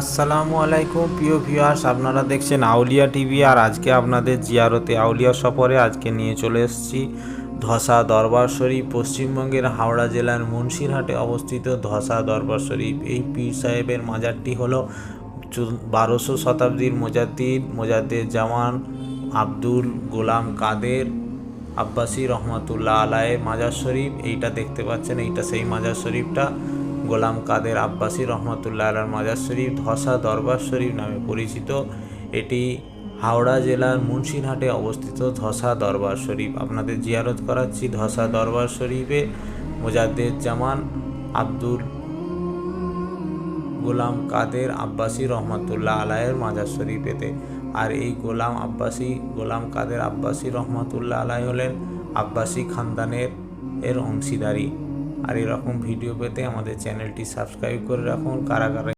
আসসালামু আলাইকুম, প্রিয় ভিউয়ার্স, আপনারা দেখছেন আউলিয়া টিভি আর আজকে আপনাদের জিয়ারতে আউলিয়া সফরে আজকে নিয়ে চলে এসেছি। ধসা দরবার শরীফ, পশ্চিমবঙ্গের হাওড়া জেলার মুন্সিরহাটে অবস্থিত ধসা দরবার শরীফ। এই পীর সাহেবের মাজারটি হলো বারোশো শতাব্দীর মোজাদ্দিদ মোজাদ্দের জামান আব্দুল গোলাম কাদের আব্বাসী রহমতুল্লাহ আলায়ের মাজার শরীফ। এইটা দেখতে পাচ্ছেন, এইটা সেই মাজার শরীফটা। গোলাম কাদের আব্বাসী রহমতুল্লাহ আলার মাজার শরীফ ধসা দরবার শরীফ নামে পরিচিত। এটি হাওড়া জেলার মুন্সিরহাটে অবস্থিত ধসা দরবার শরীফ। আপনাদের জিয়ারত করাচ্ছি ধসা দরবার শরীফে জামান আব্দুল গোলাম কাদের আব্বাসী রহমতুল্লাহ আলায়ের মাজার শরীফেতে আর এই গোলাম আব্বাসী, গোলাম কাদের আব্বাসী রহমতুল্লাহ আলাই হলেন আব্বাসী খানদানের এর অংশীদারি। আর এরকম ভিডিও পেতে আমাদের চ্যানেলটি সাবস্ক্রাইব করে রাখুন। কারা কারা